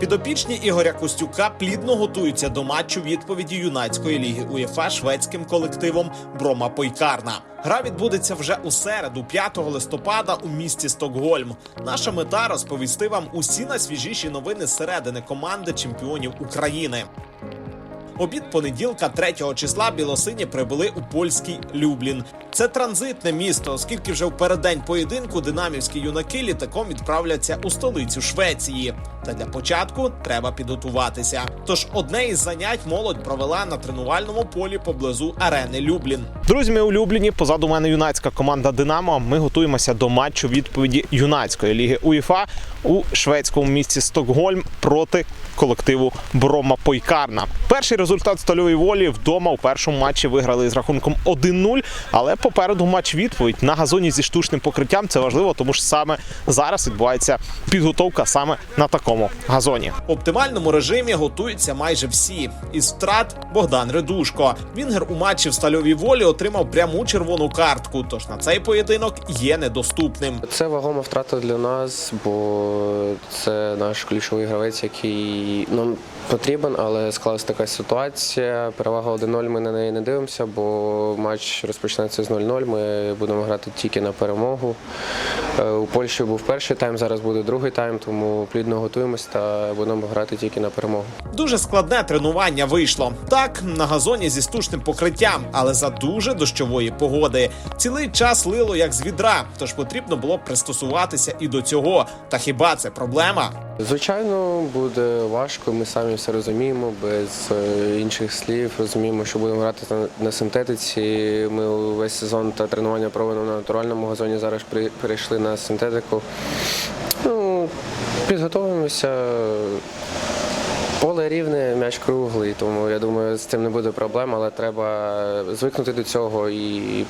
Підопічні Ігоря Костюка плідно готуються до матчу відповіді юнацької ліги УЄФА шведським колективом Брома Пойкарна. Гра відбудеться вже у середу, 5 листопада, у місті Стокгольм. Наша мета розповісти вам усі найсвіжіші новини зсередини команди чемпіонів України. Обід понеділка, 3 числа, білосині прибули у польський Люблін. Це транзитне місто, оскільки вже в переддень поєдинку динамівські юнаки літаком відправляться у столицю Швеції. Та для початку треба підготуватися. Тож одне із занять молодь провела на тренувальному полі поблизу арени Люблін. Друзі, ми улюблені. Позаду мене юнацька команда Динамо. Ми готуємося до матчу відповіді юнацької ліги УЄФА у шведському місті Стокгольм проти колективу Брома Пойкарна. Перший результат стольової волі вдома у першому матчі виграли з рахунком 1-0, але попереду матч відповідь на газоні зі штучним покриттям. Це важливо, тому що саме зараз відбувається підготовка саме на такому газоні. В оптимальному режимі готуються майже всі. Із втрат Богдан Редушко. Вінгер у матчі в стальовій волі отримав пряму червону картку. Тож на цей поєдинок є недоступним. Це вагома втрата для нас, бо це наш ключовий гравець, який нам потрібен, але склалася така ситуація. Перевага 1-0, ми на неї не дивимося, бо матч розпочнеться з 0-0. Ми будемо грати тільки на перемогу. Е, У Польщі був перший тайм, зараз буде другий тайм, тому плідно готуємося та будемо грати тільки на перемогу. Дуже складне тренування вийшло. Так, на газоні зі штучним покриттям, але за дуже дощової погоди. Цілий час лило як з відра, тож потрібно було пристосуватися і до цього. Та хіба це проблема? Звичайно, буде важко. Ми самі все розуміємо, без е, інших слів. Розуміємо, що будемо грати на синтетиці. Ми весь сезон та тренування проведено на натуральному газоні. Зараз перейшли на синтетику. Ну, підготовимося. Поле рівне, м'яч круглий, тому я думаю, з цим не буде проблем, але треба звикнути до цього і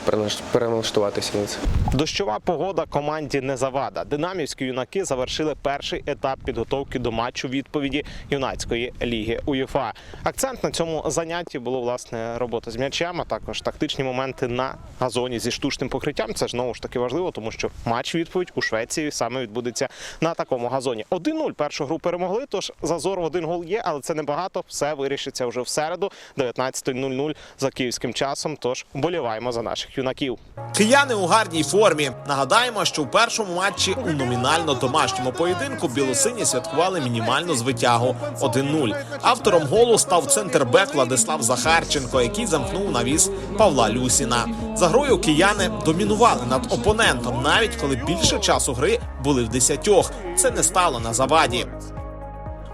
переналаштуватися на це. Дощова погода команді не завада. Динамівські юнаки завершили перший етап підготовки до матчу відповіді юнацької ліги УЄФА. Акцент на цьому занятті було власне робота з м'ячем, а також тактичні моменти на газоні зі штучним покриттям. Це ж знову ж таки важливо, тому що матч відповідь у Швеції саме відбудеться на такому газоні. 1-0 першу гру перемогли. Тож зазор в один гол є, але це небагато. Все вирішиться вже в середу, 19.00 за київським часом. Тож вболіваємо за наших юнаків. Кияни у гарній формі. Нагадаємо, що у першому матчі у номінально домашньому поєдинку білосині святкували мінімальну звитягу 1-0. Автором голу став центрбек Владислав Захарченко, який замкнув навіс Павла Люсіна. За грою кияни домінували над опонентом, навіть коли більше часу гри були в десятьох. Це не стало на заваді.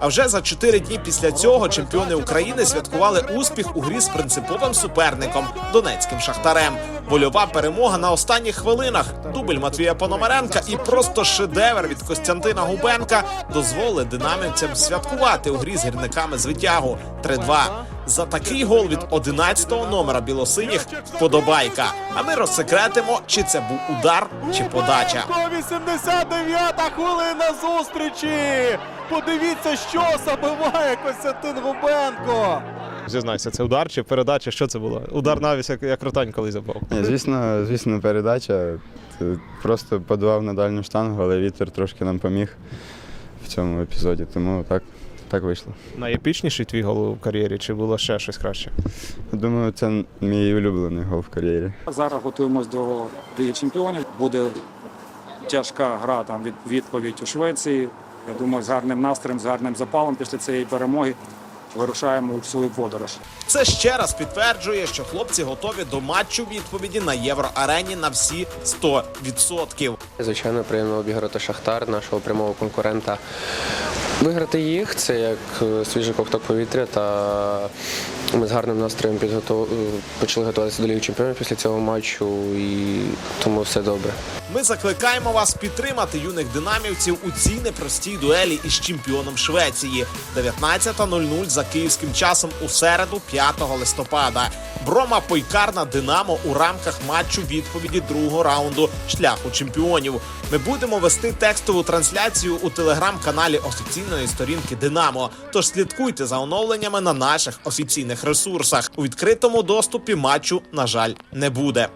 А вже за чотири дні після цього чемпіони України святкували успіх у грі з принциповим суперником Донецьким шахтарем. Вольова перемога на останніх хвилинах. Дубль Матвія Пономаренка і просто шедевр від Костянтина Губенка дозволили динамівцям святкувати у грі з гірниками з витягу 3-2. За такий гол від 11-го номера білосиніх вподобайка. А ми розсекретимо, чи це був удар, чи подача. 89-та хвилина зустрічі. Подивіться, що забиває Костянтин Губенко. Зізнайся, це удар чи передача? Що це було? Удар навіс, як, як ротань колись забив. Ні, звісно, звісно, передача. Просто подавав на дальню штангу, але вітер трошки нам поміг в цьому епізоді, тому так, так вийшло. Найепічніший твій гол у кар'єрі, чи було ще щось краще? Думаю, це мій улюблений гол в кар'єрі. Зараз готуємось до Ліги Чемпіонів. Буде тяжка гра там від відповідь у Швеції. Я думаю, з гарним настроєм, з гарним запалом після цієї перемоги вирушаємо у свою подорож. Це ще раз підтверджує, що хлопці готові до матчу відповіді на євроарені на всі 100%. Звичайно, приємно обіграти Шахтар, нашого прямого конкурента. Виграти їх це як е, свіжий ковток повітря. Та ми з гарним настроєм підготов... е, почали готуватися до Ліги Чемпіонів після цього матчу, і тому все добре. Ми закликаємо вас підтримати юних динамівців у цій непростій дуелі із чемпіоном Швеції. 19.00 за київським часом у середу, 5 листопада. Брома Пойкарна Динамо у рамках матчу відповіді другого раунду шляху чемпіонів. Ми будемо вести текстову трансляцію у телеграм-каналі офіційної сторінки Динамо. Тож слідкуйте за оновленнями на наших офіційних ресурсах. У відкритому доступі матчу, на жаль, не буде.